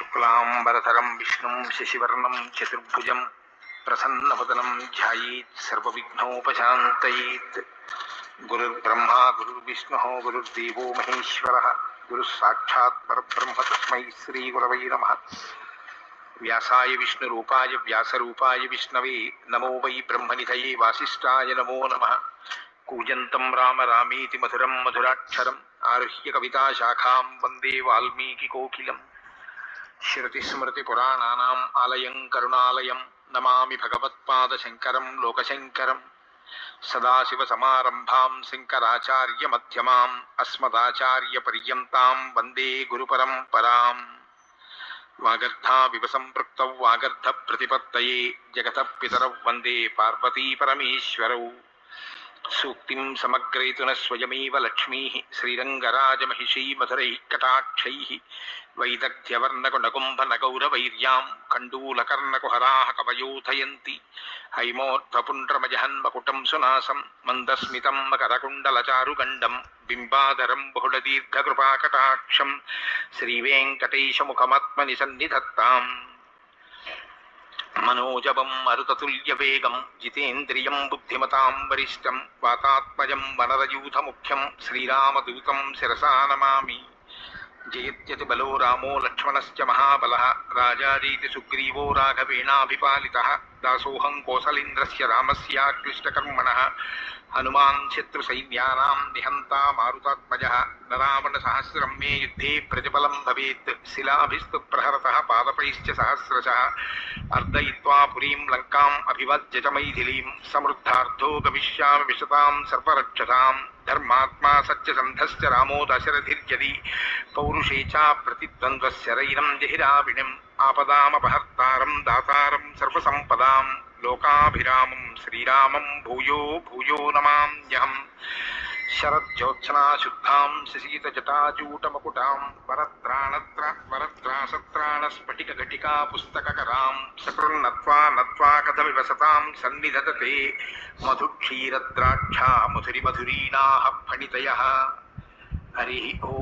शुक्लाम्बरधरं विष्णु, शशिवर्ण, चतुर्भुज प्रसन्नपदनं ध्यायीत्, सर्वविघ्नोपशान्तयेत्। गुरुर्ब्रह्मा, गुरुर्विष्णुः, गुरुर्देवो महेश्वरः गुरुः तस्म श्रीगुरव नम। श्रीगुरवै व्यासाय विष्णुरूपाय, व्यासरूपाय विष्णवे, नमो वै ब्रह्मनिधये वासिष्ठाय नमो नमः। कूजन्तं राम रामेति मधुरं मधुराक्षरम्, आरुह्य कविताशाखां वंदे वाल्मीकिकोकिलम्। శృతిస్మృతిపురాణానాम् ఆలయం కరుణాలయం నమామి భగవత్పాదశంకరం లోకశంకరం సదాశివసమారంభాం శంకరాచార్యమధ్యమాం అస్మదాచార్యపర్యంతాం వందే గురుపరంపరాం వాగర్ధావివ సంపృక్త వాగర్ధ ప్రతిపత్తయే జగత పితరౌ వందే పార్వతీపరమేశ్వరౌ సూక్తిం సమగ్రయతున స్వయమేవ లక్ష్మీ శ్రీరంగరాజమహిషీ మధురైः కటాక్షైः వైదగ్ధ్యవర్ణకునకుంభనగౌరవైర్యాం కండూలకర్ణకుహరాः కవయోధయంతి హైమోర్ధపుండ్రమజహన్మకుటం సునాసం మందస్మితం మకరకుండలచారుగండం బింబాదరం బహుళదీర్ఘకృపాకటాక్షం శ్రీవేంకటేశముఖమాత్మని సన్నిధత్తాం మనోజవం మరుతతుల్య వేగం జితేంద్రియం బుద్ధిమతాం వరిష్టం వాతాత్మజం వనరయూథముఖ్యం శ్రీరామదూతం శిరసా నమామి జయత్యతి బలో రామో లక్ష్మణశ్చ మహాబల రాజారీతి సుగ్రీవో రాఘవేణాభిపాలితः దాసోహం కోసలేంద్రస్య రామస్యాక్లిష్టకర్మణ హనుమాన్ శత్రు సైన్యానాం నిహంతా మారుతాత్మజ నరావణ సహస్రం మే యుద్ధే ప్రతిఫలం భవేత్ శిలాభిస్తు ప్రహరత పాదపైశ్చ సహస్రశ అర్దయిత్వా పురీం లంకాం అభివజ్యజ మైథిలీం సమృద్ధార్థో గమిష్యామి విశతాం సర్వరక్షసాం ధర్మాత్మా సత్యసంధశ్చ రామో దశరథిర్యది పౌరుషే చ ప్రతిద్వంద్వశరైరం జహిరావిణిం ఆపదామపహర్తారం దాతారం సర్వసంపదాం లోకాభిరామం శ్రీరామం భూయో భూయో నమామ్యహం శరజ్యోత్సనాశుద్ధాం శుద్ధాం శశీతజటాజూటమకుటాం వరత్రాణత్ర వరత్రాసత్రాణస్ఫటిక ఘటికా పుస్తకరాం సకృన్నత్వా నత్వా కథమివ సతాం సన్నిధతతే మధుక్షీరద్రాక్షా మధురి మధురీనాహ ఫణితయ హరి ఓ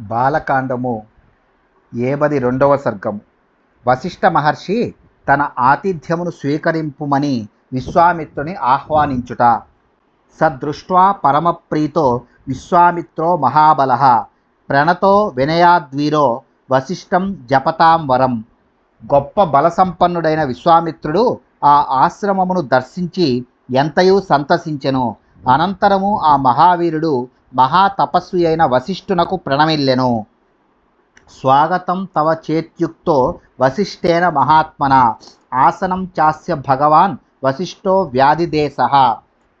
బాలకాండము ఏబది రెండవ సర్గం. వశిష్ఠ మహర్షి తన ఆతిథ్యమును స్వీకరింపుమని విశ్వామిత్రుని ఆహ్వానించుట. సదృష్ట్వా పరమప్రీతో విశ్వామిత్రో మహాబల. ప్రణతో వినయాద్వీరో వశిష్ఠం జపతాం వరం. గొప్ప బలసంపన్నుడైన విశ్వామిత్రుడు ఆ ఆశ్రమమును దర్శించి ఎంతయూ సంతసించెను. అనంతరము ఆ మహావీరుడు మహాతపస్వి అయిన వశిష్ఠునకు ప్రణమిల్లెను. స్వాగతం తవ చేత్యుక్తో వశిష్ఠేన మహాత్మన. ఆసనం చాస్య భగవాన్ వశిష్ఠో వ్యాధిదేశ.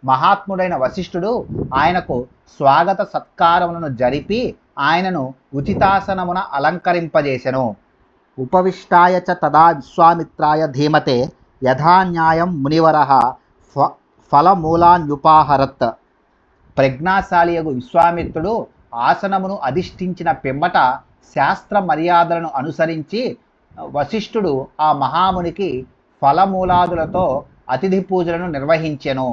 మహాత్ముడైన వశిష్ఠుడు ఆయనకు స్వాగత సత్కారములను జరిపి ఆయనను ఉచితాసనమున అలంకరింపజేసెను. ఉపవిష్టాయ చ తదా విశ్వామిత్రాయ ధీమతే యథాన్యాయం మునివర. ఫ ఫలమూలాన్యుపాహరత్. ప్రజ్ఞాశాలియగు విశ్వామిత్రుడు ఆసనమును అధిష్ఠించిన పిమ్మట శాస్త్ర మర్యాదలను అనుసరించి వశిష్ఠుడు ఆ మహామునికి ఫలమూలాదులతో అతిథి పూజలను నిర్వహించెను.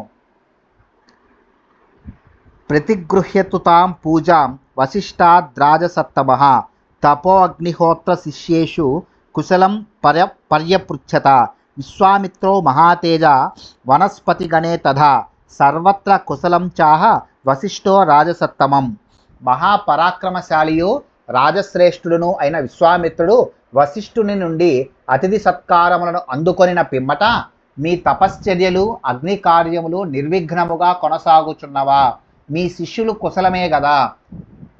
ప్రతిగృహ్యతుతాం పూజాం వశిష్టాద్రాజసత్తమ తపో అగ్నిహోత్ర శిష్యేషు కుశలం పర్య పర్యపృచ్ఛత విశ్వామిత్రో మహాతేజ వనస్పతిగణే తథా సర్వత్ర కుశలం చాహ వశిష్ఠో రాజసత్తమం. మహాపరాక్రమశాలియు రాజశ్రేష్ఠుడును అయిన విశ్వామిత్రుడు వశిష్ఠుని నుండి అతిథి సత్కారములను అందుకొనిన పిమ్మట మీ తపశ్చర్యలు అగ్ని కార్యములు నిర్విఘ్నముగా కొనసాగుచున్నవా? మీ శిష్యులు కుశలమే గదా?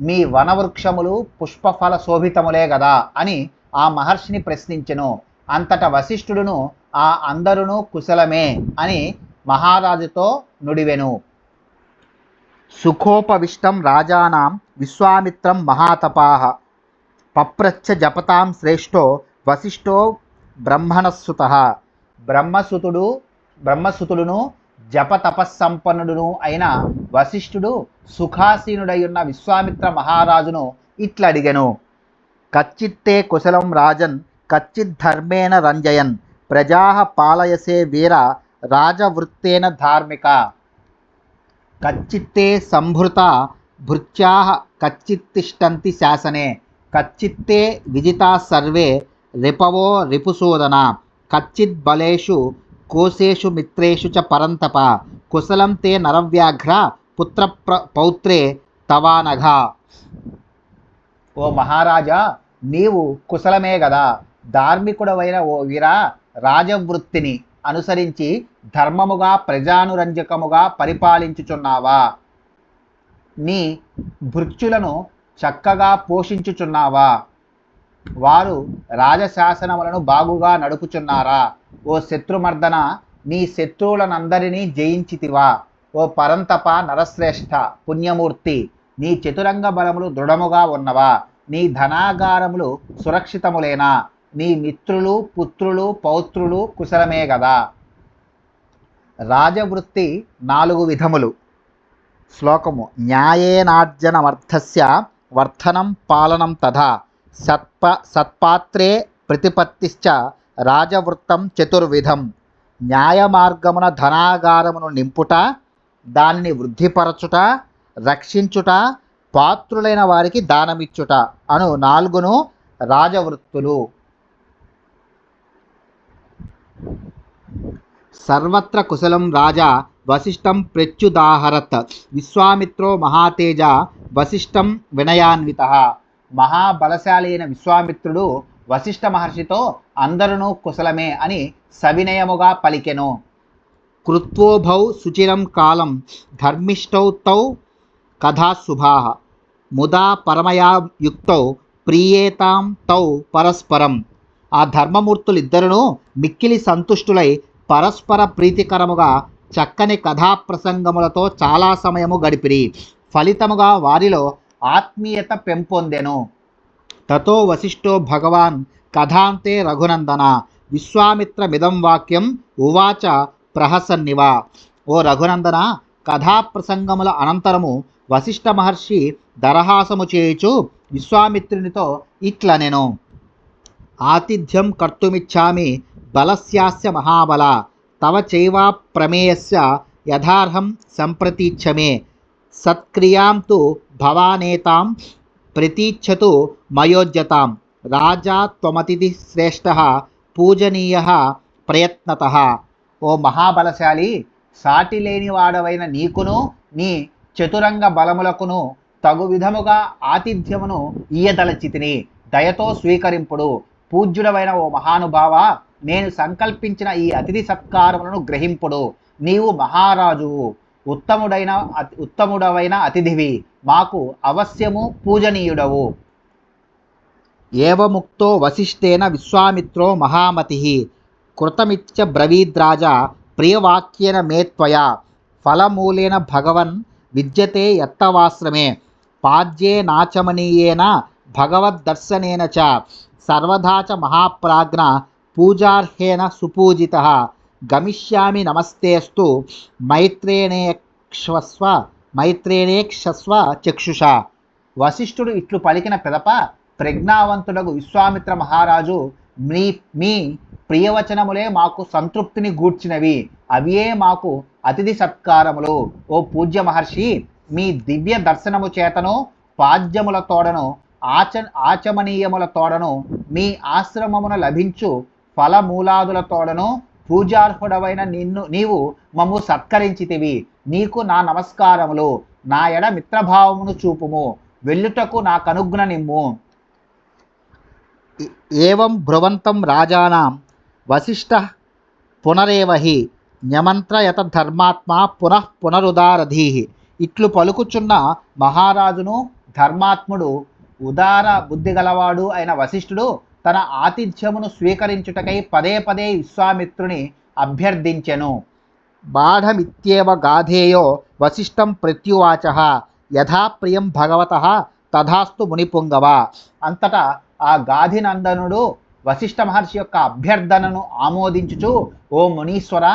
మీ వనవృక్షములు పుష్పఫల శోభితములే గదా? అని ఆ మహర్షిని ప్రశ్నించెను. అంతట వశిష్ఠుడును ఆ అందరును కుశలమే అని మహారాజుతో నుడివెను. సుఖోపవిష్టం రాజానాం విశ్వామిత్రం మహాతపాహ పప్రచ్చ జపతాం శ్రేష్టో వశిష్ఠో బ్రహ్మణస్సుత. బ్రహ్మసుతుడు బ్రహ్మసుతుడును జప తపస్సంపన్నుడును అయిన వశిష్ఠుడు సుఖాసీనుడై ఉన్న విశ్వామిత్ర మహారాజును ఇట్లడిగెను కచ్చిత్తే కుశలం రాజన్ కచ్చిద్ధర్మేణ రంజయన్ ప్రజా పాలయసే వీర రాజవృత్తేన ధార్మిక. కచ్చిత్తే సంభృత భృత్యా కచ్చిత్తిష్టంతి శాసనే. కచ్చిత్తే విజితా సర్వే రిపవో రిపుసూదన. కచ్చిత్ బలేషు కోశేషు మిత్రేషు చ పరంతప. కుశలం తే నరవ్యాఘ్ర పుత్ర పౌత్రే తవానఘ. ఓ మహారాజా నీవు కుశలమే గదా. ధార్మికుడవైన ఓ వీరా రాజవృత్తిని. అనుసరించి ధర్మముగా ప్రజానురంజకముగా పరిపాలించుచున్నావా? నీ భృత్యులను చక్కగా పోషించుచున్నావా? వారు రాజశాసనములను బాగుగా నడుపుచున్నారా? ఓ శత్రుమర్దన నీ శత్రువులనందరినీ జయించితివా? ఓ పరంతప నరశ్రేష్ఠ పుణ్యమూర్తి నీ చతురంగ బలములు దృఢముగా ఉన్నవా? నీ ధనాగారములు సురక్షితములేనా? నీ మిత్రులు పుత్రులు పౌత్రులు కుశలమే కదా రాజవృత్తి నాలుగు విధములు. శ్లోకము న్యాయేనార్జనమర్థస్య వర్ధనం పాలనం తథా. సత్ప సత్పాత్రే ప్రతిపత్తిశ్చ రాజవృత్తం చతుర్విధం. న్యాయమార్గమున ధనాగారమును నింపుట దానిని వృద్ధిపరచుట రక్షించుట పాత్రులైన వారికి దానమిచ్చుట అను నాలుగును రాజవృత్తులు. సర్వత్ర కుశలం రాజా వశిష్టం ప్రత్యుదాహరత్. విశ్వామిత్రో మహాతేజ వశిష్టం వినయాన్విత. మహాబలశాలి అయిన విశ్వామిత్రుడు వశిష్ఠ మహర్షితో అందరూ కుశలమే అని సవినయముగా పలికెను. కృత్వోభౌ శుచిరం కాలం ధర్మిష్టౌ తౌ కథాశుభా ముదా పరమయా యుక్తౌ ప్రియేతాం తౌ పరస్పరం. ఆ ధర్మమూర్తులిద్దరును మిక్కిలి సంతుష్టులై పరస్పర ప్రీతికరముగా చక్కని కథాప్రసంగములతో చాలా సమయము గడిపిరి. ఫలితముగా వారిలో ఆత్మీయత పెంపొందెను. తతో వశిష్ఠో భగవాన్ కథాంతే రఘునందన. విశ్వామిత్రమిదం వాక్యం ఉవాచ ప్రహసన్నివ. ఓ రఘునందన కథాప్రసంగముల అనంతరము వశిష్ఠ మహర్షి దరహాసము చేయుచు విశ్వామిత్రునితో ఇట్లనెను. ఆతిథ్యం కర్తుమిచ్చామి బలస్యాస్య మహాబల తవ చైవా ప్రమేయస్య యథార్హం సంప్రతీచ్ఛమే సత్క్రియాం తు భవానేతాం ప్రతీచ్ఛతు మయోజ్యతాం రాజా త్వమతిథి శ్రేష్ఠ పూజనీయ ప్రయత్నత. ఓ మహాబలశాలి సాటి లేని వాడవైన నీకును నీ చతురంగ బలములకును తగు విధముగా ఆతిథ్యమును ఇయ్యదలచితిని దయతో స్వీకరింపుడు. పూజ్యుడవైన ఓ మహానుభావ నేను సంకల్పించిన ఈ అతిథి సత్కారములను గ్రహింపుడు. నీవు మహారాజువు ఉత్తముడైన ఉత్తముడవైన అతిథివి. మాకు అవశ్యము పూజనీయుడవు. ఏవముక్తో వశిష్ఠేన విశ్వామిత్రో మహామతి. కృతమిత్య బ్రవీద్రాజ ప్రియవాక్యేన మేత్వయ ఫలమూలేన భగవన్ విద్యతే యత్తవాశ్రమే. పాద్యే నాచమనీయేన భగవద్దర్శనేన చ. సర్వదా చ మహాప్రాజ్ఞ పూజార్హేణ సుపూజిత. గమిష్యామి నమస్తేస్తు మైత్రేణేక్ష్వస్వ మైత్రేణేక్షస్వ చక్షుష. వశిష్ఠుడు ఇట్లు పలికిన పిదప ప్రజ్ఞావంతుడకు విశ్వామిత్ర మహారాజు మీ మీ ప్రియవచనములే మాకు సంతృప్తిని గూర్చినవి అవియే మాకు అతిథి సత్కారములు. ఓ పూజ్య మహర్షి మీ దివ్య దర్శనము చేతను పాద్యముల తోడను ఆచ ఆచమనీయముల తోడను మీ ఆశ్రమమున లభించు ఫలమూలాదుల తోడను పూజార్హుడవైన నిన్ను నీవు మమ్ము సత్కరించితివి. నీకు నా నమస్కారములు. నా ఎడ మిత్రభావమును చూపుము. వెళ్ళుటకు నా కనుగ్న నిమ్ము ఏవం భ్రువంతం రాజానాం వశిష్ట పునరేవహి న్యమంత్రయత ధర్మాత్మా పునః పునరుదారధీ ఇట్లు పలుకుచున్న మహారాజును ధర్మాత్ముడు ఉదార బుద్ధి గలవాడు అయిన వశిష్ఠుడు తన ఆతిథ్యమును స్వీకరించుటకై పదే పదే విశ్వామిత్రుని అభ్యర్థించెను. బాఢమిత్యేవ గాధేయో వశిష్టం ప్రత్యువాచ యథా ప్రియం భగవత తథాస్తు మునిపుంగవ. అంతటా ఆ గాధినందనుడు వశిష్ఠ మహర్షి యొక్క అభ్యర్థనను ఆమోదించుచు ఓ మునీశ్వర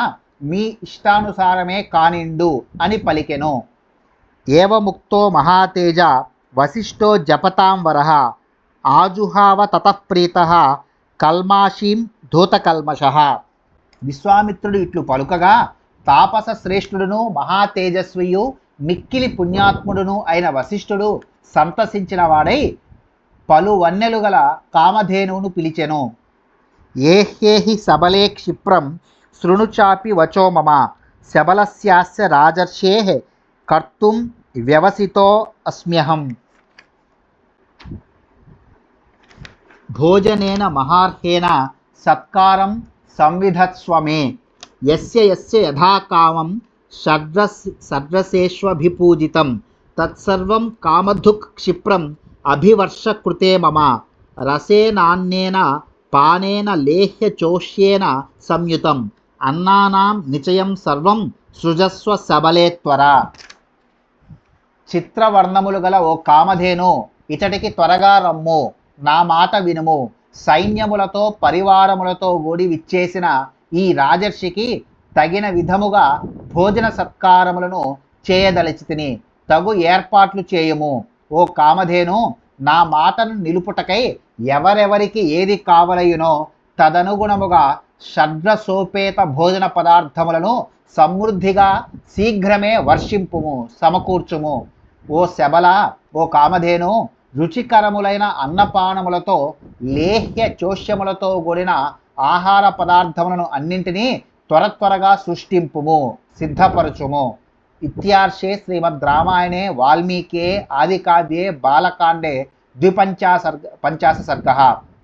మీ ఇష్టానుసారమే కానిండు అని పలికెను. ఏవముక్తో మహాతేజ వశిష్ఠో జపతాం వరహ ఆజుహావ తతఃప్రీత కల్మాషీం ధూతకల్మష. విశ్వామిత్రుడు ఇట్లు పలుకగా తాపస శ్రేష్ఠుడును మహాతేజస్వియు మిక్కిలి పుణ్యాత్ముడును అయిన వశిష్ఠుడు సంతసించిన వాడై పలు వన్నెలు గల కామధేనువును పిలిచెను. ఏహ్యేహి సబలే క్షిప్రం శృణుచాపి వచో మమ శబలస్యాస్య రాజర్షే కర్తుం వ్యవసితో అస్మ్యహం. భోజనేన మహార్హేన సత్కారం సంవిధత్స్వమే ఎస్య ఎస్య యథాకామం షడ్రస్ షడ్రసేష్వభిపూజితం తత్సర్వం కామధుక్ క్షిప్రం అభివర్షకృతే మమ. రసేనాన్నేన పానేన లేహ్య చోష్యేన సంయుతం. అన్నానాం నిచయం సర్వం సృజస్వ సబలే త్వర. చిత్రవర్ణములు గల ఓ కామధేను ఇతడికి త్వరగా రమ్ము. నా మాట వినుము. సైన్యములతో పరివారములతో కూడి విచ్చేసిన ఈ రాజర్షికి తగిన విధముగా భోజన సత్కారములను చేయదలిచి తిని తగు ఏర్పాట్లు చేయము. ఓ కామధేను నా మాటను నిలుపుటకై ఎవరెవరికి ఏది కావలయునో తదనుగుణముగా షడ్రసోపేత భోజన పదార్థములను సమృద్ధిగా శీఘ్రమే వర్షింపుము సమకూర్చుము. ఓ శబల ఓ కామధేను రుచికరములైన అన్నపానములతో లేహ్య చోష్యములతో కూడిన ఆహార పదార్థములను అన్నింటినీ త్వర త్వరగా సృష్టింపుము సిద్ధపరచుము. ఇత్యార్షే శ్రీమద్ రామాయణే వాల్మీకే ఆదికావ్యే బాలకాండే ద్విపంచాసర్గ పంచాశ సర్గ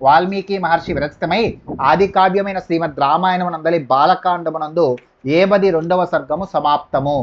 వాల్మీకి మహర్షి విరచితమై ఆదికావ్యమైన శ్రీమద్ రామాయణమునందలి బాలకాండమునందు ఏబది రెండవ సర్గము సమాప్తము.